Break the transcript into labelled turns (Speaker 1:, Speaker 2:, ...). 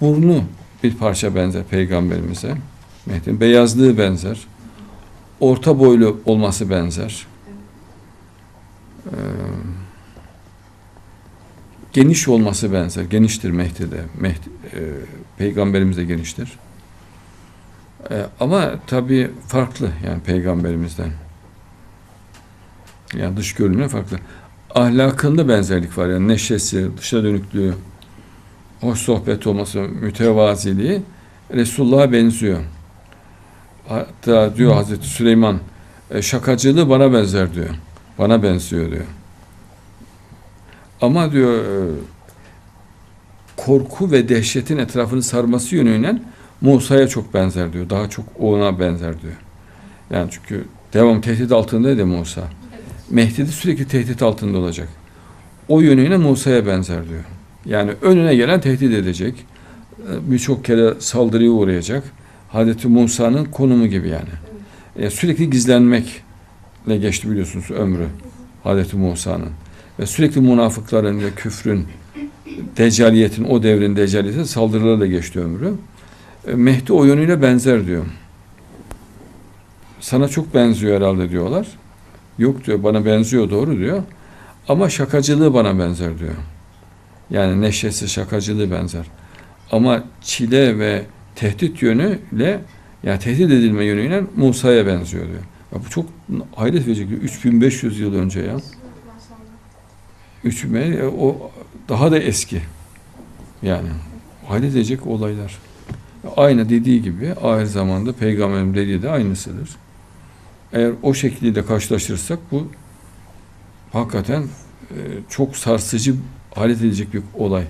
Speaker 1: Burnu bir parça benzer peygamberimize. Mehdi'nin beyazlığı benzer. Orta boylu olması benzer. Ee, geniş olması benzer. Geniştir Mehdi'de. Mehdi, e, peygamberimiz de geniştir. E, ama tabii farklı yani peygamberimizden. Yani dış görünümü farklı. Ahlakında benzerlik var. Yani neşesi, dışa dönüklüğü, hoş sohbet olması, mütevaziliği Resulullah'a benziyor. Hatta diyor Hazreti Süleyman e, şakacılığı bana benzer diyor. Bana benziyor diyor. Ama diyor e, korku ve dehşetin etrafını sarması yönüyle Musa'ya çok benzer diyor. Daha çok ona benzer diyor. Yani çünkü devam tehdit altındaydı Musa. Mehdi de sürekli tehdit altında olacak. O yönüyle Musa'ya benzer diyor. Yani önüne gelen tehdit edecek. Ee, Birçok kere saldırıya uğrayacak. Hazreti Musa'nın konumu gibi yani. Ee, sürekli gizlenmekle geçti biliyorsunuz ömrü Hazreti Musa'nın. Ve sürekli münafıkların ve küfrün, deccaliyetin, o devrin deccaliyetin saldırılarla geçti ömrü. Ee, Mehdi o yönüyle benzer diyor. Sana çok benziyor herhalde diyorlar. Yok diyor bana benziyor doğru diyor. Ama şakacılığı bana benzer diyor. Yani neşesi, şakacılığı benzer. Ama çile ve tehdit yönüyle yani tehdit edilme yönüyle Musa'ya benziyor diyor. Ya bu çok hayret verecek. 3500 yıl önce ya. 3000 e, o daha da eski. Yani hayret edecek olaylar. Aynı dediği gibi ahir zamanda peygamberin dediği de aynısıdır. Eğer o şekilde karşılaşırsak bu hakikaten e, çok sarsıcı hayret edecek bir olay.